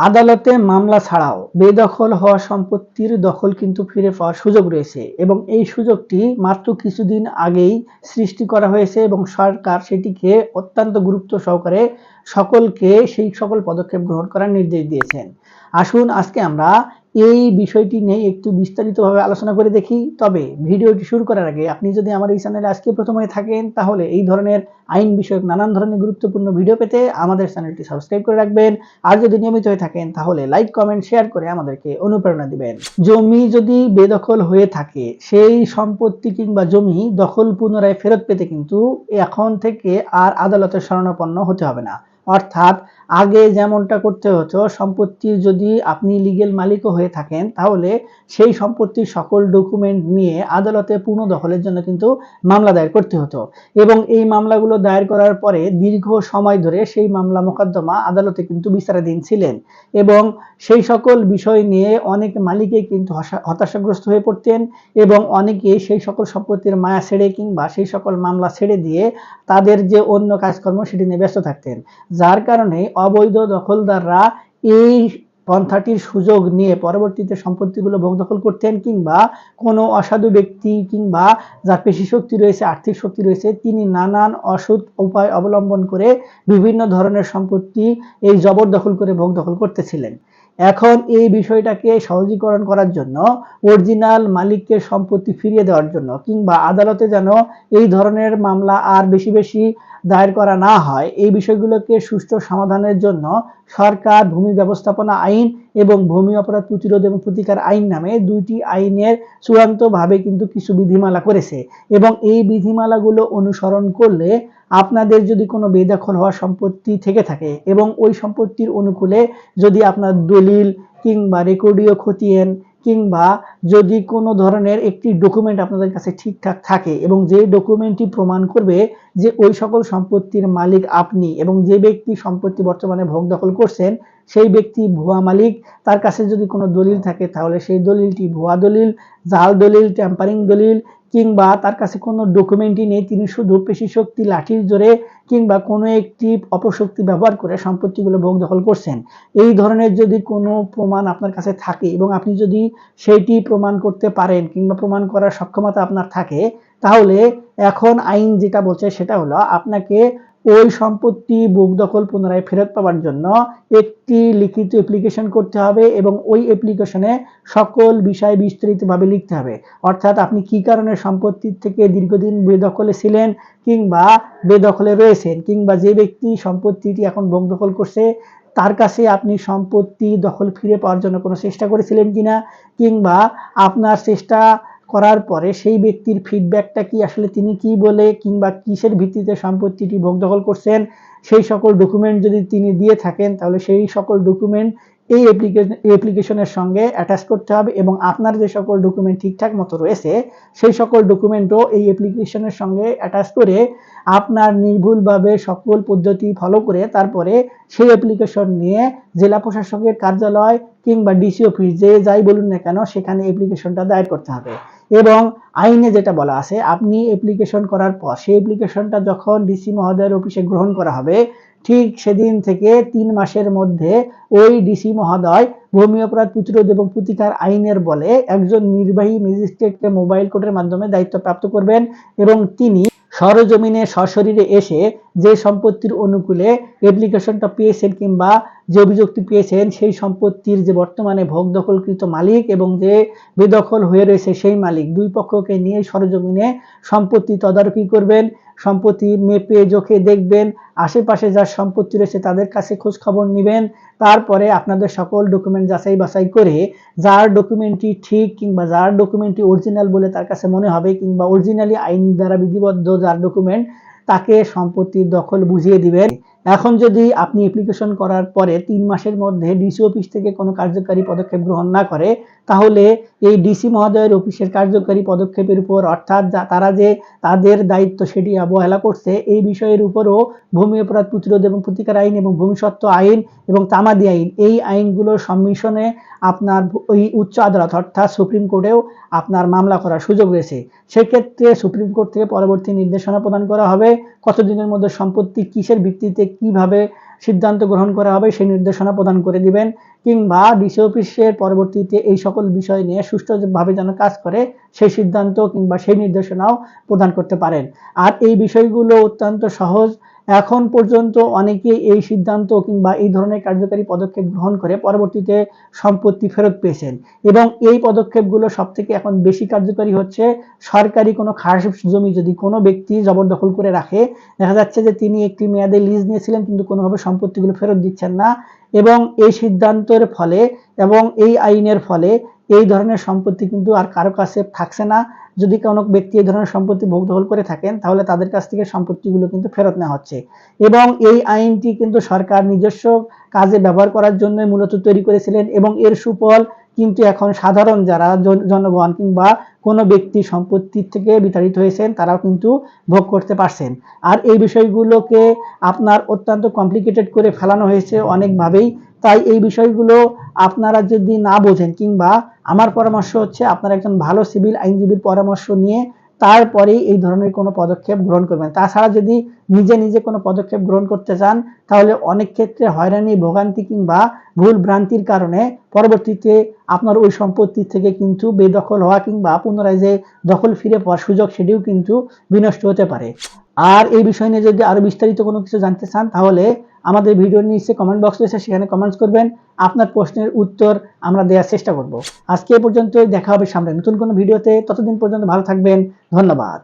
আদালতে মামলা ছাড়াও বেদখল হওয়া সম্পত্তির দখল কিন্তু ফিরে পাওয়ার সুযোগ রয়েছে এবং এই সুযোগটি মাত্র কিছুদিন আগেই সৃষ্টি করা হয়েছে এবং সরকার সেটিকে অত্যন্ত গুরুত্ব সহকারে সকলকে সেই সকল পদক্ষেপ গ্রহণ করার নির্দেশ দিয়েছেন। আসুন আজকে আমরা এই বিষয়টি নিয়ে একটু বিস্তারিতভাবে আলোচনা করে দেখি। তবে ভিডিওটি শুরু করার আগে আপনি যদি আমার এই চ্যানেলে আজকে প্রথম হয়ে থাকেন, তাহলে এই ধরনের আইন বিষয়ক নানান ধরনের গুরুত্বপূর্ণ ভিডিও পেতে আমাদের চ্যানেলটি সাবস্ক্রাইব করে রাখবেন। আর যদি নিয়মিত হয়ে থাকেন, তাহলে লাইক, কমেন্ট, শেয়ার করে আমাদেরকে অনুপ্রেরণা দিবেন। জমি যদি বেদখল হয়ে থাকে, সেই সম্পত্তি কিংবা জমি দখল পুনরায় ফেরত পেতে কিন্তু এখন থেকে আর আদালতের শরণাপন্ন হতে হবে না। অর্থাৎ আগে যেমনটা করতে হতো সম্পত্তির যদি আপনি লিগেল মালিকও হয়ে থাকেন, তাহলে সেই সম্পত্তির সকল ডকুমেন্ট নিয়ে আদালতে পুনঃ দখলের জন্য কিন্তু মামলা দায়ের করতে হতো। এবং এই মামলাগুলো দায়ের করার পরে দীর্ঘ সময় ধরে সেই মামলা মোকদ্দমা আদালতে কিন্তু বিচারাধীন ছিলেন। এবং সেই সকল বিষয় নিয়ে অনেক মালিকে কিন্তু হতাশাগ্রস্ত হয়ে পড়তেন এবং অনেকে সেই সকল সম্পত্তির মায়া ছেড়ে কিংবা সেই সকল মামলা ছেড়ে দিয়ে তাদের যে অন্য কাজকর্ম সেটি নিয়ে ব্যস্ত থাকতেন। যার কারণে অবৈধ দখলদাররা এই পন্থাটির সুযোগ নিয়ে পরবর্তীতে সম্পত্তিগুলো ভোগ দখল করতেন কিংবা কোনো অসাধু ব্যক্তি কিংবা যার পেশি শক্তি রয়েছে, আর্থিক শক্তি রয়েছে, তিনি নানান অসৎ উপায় অবলম্বন করে বিভিন্ন ধরনের সম্পত্তি এই জবরদখল করে ভোগ দখল করতেছিলেন। এখন এই বিষয়টাকে সহজীকরণ করার জন্য, অরিজিনাল মালিককে সম্পত্তি ফিরিয়ে দেওয়ার জন্য কিংবা আদালতে যেন এই ধরনের মামলা আর বেশি বেশি দায়ের করা না হয়, এই বিষয়গুলোকে সুষ্ঠু সমাধানের জন্য সরকার, ভূমি ব্যবস্থাপনা আইন এবং ভূমি অপরাধ প্রতিরোধ এবং প্রতিকার আইন নামে দুইটি আইনের চূড়ান্তভাবে কিন্তু কিছু বিধিমালা করেছে এবং এই বিধিমালাগুলো অনুসরণ করলে আপনাদের যদি কোনো বেদখল হওয়া সম্পত্তি থেকে থাকে এবং ওই সম্পত্তির অনুকূলে যদি আপনার দলিল কিংবা রেকর্ডীয় খতিয়ান কিংবা যদি কোনো ধরনের একটি ডকুমেন্ট আপনাদের কাছে ঠিকঠাক থাকে এবং যে ডকুমেন্টটি প্রমাণ করবে যে ওই সকল সম্পত্তির মালিক আপনি এবং যে ব্যক্তি সম্পত্তি বর্তমানে ভোগ দখল করছেন সেই ব্যক্তি ভুয়া মালিক, তার কাছে যদি কোনো দলিল থাকে, তাহলে সেই দলিলটি ভুয়া দলিল, জাল দলিল ট্যাম্পারিং দলিল, কিংবা তার কাছে কোনো ডকুমেন্টই নেই, তিনি শুধু পেশি শক্তি লাঠির জোরে, কিংবা কোনো একটি অপশক্তি ব্যবহার করে সম্পত্তিগুলো ভোগ দখল করছেন। এই ধরনের যদি কোনো প্রমাণ আপনার কাছে থাকে এবং আপনি যদি সেইটি প্রমাণ করতে পারেন কিংবা প্রমাণ করার সক্ষমতা আপনার থাকে, তাহলে এখন আইন যেটা বলছে সেটা হলো আপনাকে ওই সম্পত্তি বুক দখল পুনরায় ফেরত পাওয়ার জন্য একটি লিখিত অ্যাপ্লিকেশন করতে হবে এবং ওই অ্যাপ্লিকেশনে সকল বিষয় বিস্তারিতভাবে লিখতে হবে। অর্থাৎ আপনি কি কারণে সম্পত্তির থেকে দীর্ঘদিন বেদখলে ছিলেন কিংবা বেদখলে রয়েছেন কিংবা যে ব্যক্তি সম্পত্তিটি এখন বুক দখল করছে, তার কাছে আপনি সম্পত্তি দখল ফিরে পাওয়ার জন্য কোনো চেষ্টা করেছিলেন কিনা কিংবা আপনার চেষ্টা করার পরে সেই ব্যক্তির ফিডব্যাকটা কি, আসলে তিনি কি বলে কিংবা কিসের ভিত্তিতে সম্পত্তিটি ভোগ দখল করছেন, সেই সকল ডকুমেন্ট যদি তিনি দিয়ে থাকেন, তাহলে সেই সকল ডকুমেন্ট এই অ্যাপ্লিকেশনের সঙ্গে অ্যাটাচ করতে হবে এবং আপনার যে সকল ডকুমেন্ট ঠিকঠাক মতো রয়েছে, সেই সকল ডকুমেন্টও এই অ্যাপ্লিকেশনের সঙ্গে অ্যাটাচ করে আপনার নির্ভুলভাবে সকল পদ্ধতি ফলো করে তারপরে সেই অ্যাপ্লিকেশন নিয়ে জেলা প্রশাসকের কার্যালয় কিংবা ডিসি অফিস যে যাই বলুন না কেন, সেখানে অ্যাপ্লিকেশনটা দায়ের করতে হবে। এবং আইনে যেটা বলা আছে, আপনি অ্যাপ্লিকেশন করার পর সেই অ্যাপ্লিকেশনটা যখন ডিসি মহোদয়ের অফিসে গ্রহণ করা হবে, ঠিক সেদিন থেকে তিন মাসের মধ্যে ওই ডিসি মহোদয় ভূমি অপরাধ প্রতিরোধ এবং প্রতিকার আইনের বলে একজন নির্বাহী ম্যাজিস্ট্রেটকে মোবাইল কোর্টের মাধ্যমে দায়িত্ব প্রাপ্ত করবেন এবং তিনি সরজমিনে সশরীরে এসে যে সম্পত্তির অনুকূলে অ্যাপ্লিকেশনটা পেয়েছেন কিংবা যে অভিযোগটি পেয়েছেন, সেই সম্পত্তির যে বর্তমানে ভোগ দখলকৃত মালিক এবং যে বেদখল হয়ে রয়েছে সেই মালিক, দুই পক্ষকে নিয়ে সরজমিনে সম্পত্তি তদারকি করবেন। সম্পত্তি মেপে জোখে দেখবেন, আশেপাশে যার সম্পত্তি রয়েছে তাদের কাছে খোঁজ খবর নেবেন, তারপরে আপনাদের সকল ডকুমেন্ট যাচাই বাছাই করে যার ডকুমেন্টটি ঠিক কিংবা যার ডকুমেন্টটি অরিজিনাল বলে তার কাছে মনে হবে কিংবা অরিজিনালি আইন দ্বারা বিধিবদ্ধ যার ডকুমেন্ট তাকে সম্পত্তির দখল বুঝিয়ে দিবেন। এখন যদি আপনি অ্যাপ্লিকেশন করার পরে তিন মাসের মধ্যে ডিসি অফিস থেকে কোনো কার্যকারী পদক্ষেপ গ্রহণ না করে, তাহলে এই ডিসি মহোদয়ের অফিসের কার্যকারী পদক্ষেপের উপর, অর্থাৎ তারা যে তাদের দায়িত্ব সেটি অবহেলা করছে, এই বিষয়ের উপরও ভূমি অপরাধ প্রতিরোধ এবং প্রতিকার আইন এবং ভূমিসত্ত্ব আইন এবং তামাদি আইন, এই আইনগুলোর সম্মিশনে আপনার ওই উচ্চ আদালত অর্থাৎ সুপ্রিম কোর্টেও আপনার মামলা করার সুযোগ রয়েছে। সেক্ষেত্রে সুপ্রিম কোর্ট থেকে পরবর্তী নির্দেশনা প্রদান করা হবে। কতদিনের মধ্যে সম্পত্তি, কিসের ভিত্তিতে কীভাবে সিদ্ধান্ত গ্রহণ করা হবে সেই নির্দেশনা প্রদান করে দিবেন, কিংবা ডিসি অফিসের পরবর্তীতে এই সকল বিষয় নিয়ে সুষ্ঠুভাবে যেন কাজ করে, সেই সিদ্ধান্ত কিংবা সেই নির্দেশনাও প্রদান করতে পারেন। আর এই বিষয়গুলো অত্যন্ত সহজ এখন পর্যন্ত অনেকে এই সিদ্ধান্ত কিংবা এই ধরনের কার্যকারী পদক্ষেপ গ্রহণ করে পরবর্তীতে সম্পত্তি ফেরত পেয়েছেন। এবং এই পদক্ষেপগুলো সব থেকে এখন বেশি কার্যকরী হচ্ছে সরকারি কোনো খাস জমি যদি কোনো ব্যক্তি জবরদখল করে রাখে, দেখা যাচ্ছে যে তিনি একটি মেয়াদে লিজ নিয়েছিলেন কিন্তু কোনোভাবে সম্পত্তিগুলো ফেরত দিচ্ছেন না। এবং এই সিদ্ধান্তের ফলে এবং এই আইনের ফলে এই ধরনের সম্পত্তি কিন্তু আর কারও কাছে থাকছে না। যদি কোনো ব্যক্তি এই ধরনের সম্পত্তি ভোগ দখল করে থাকেন, তাহলে তাদের কাছ থেকে সম্পত্তিগুলো কিন্তু ফেরত নেওয়া হচ্ছে। এবং এই আইনটি কিন্তু সরকার নিজস্ব কাজে ব্যবহার করার জন্য মূলত তৈরি করেছিলেন এবং এর সুফল কিন্তু এখন সাধারণ যারা জনগণ কিংবা কোনো ব্যক্তি সম্পত্তির থেকে বিতাড়িত হয়েছেন, তারাও কিন্তু ভোগ করতে পারছেন। আর এই বিষয়গুলোকে আপনার অত্যন্ত কমপ্লিকেটেড করে ফেলানো হয়েছে। অনেকভাবেই তাই এই বিষয়গুলো আপনারা যদি না বোঝেন কিংবা আমার পরামর্শ হচ্ছে আপনারা একজন ভালো সিভিল আইনজীবীর পরামর্শ নিয়ে তারপরেই এই ধরনের কোনো পদক্ষেপ গ্রহণ করবেন। তাছাড়া যদি নিজে নিজে কোনো পদক্ষেপ গ্রহণ করতে চান, তাহলে অনেক ক্ষেত্রে হয়রানি, ভোগান্তি কিংবা ভুল ভ্রান্তির কারণে পরবর্তীতে আপনার ওই সম্পত্তি থেকে কিন্তু বেদখল হওয়া কিংবা পুনরায় যে দখল ফিরে পাওয়ার সুযোগ সেটিও কিন্তু বিনষ্ট হতে পারে। আর এই বিষয় নিয়ে যদি আরও বিস্তারিত কোনো কিছু জানতে চান, তাহলে আমাদের ভিডিও নিচে কমেন্ট বক্স রয়েছে, সেখানে কমেন্টস করবেন। আপনার প্রশ্নের উত্তর আমরা দেওয়ার চেষ্টা করব। আজকে এ পর্যন্ত দেখা হবে সামনে নতুন কোনো ভিডিওতে। ততদিন পর্যন্ত ভালো থাকবেন। ধন্যবাদ।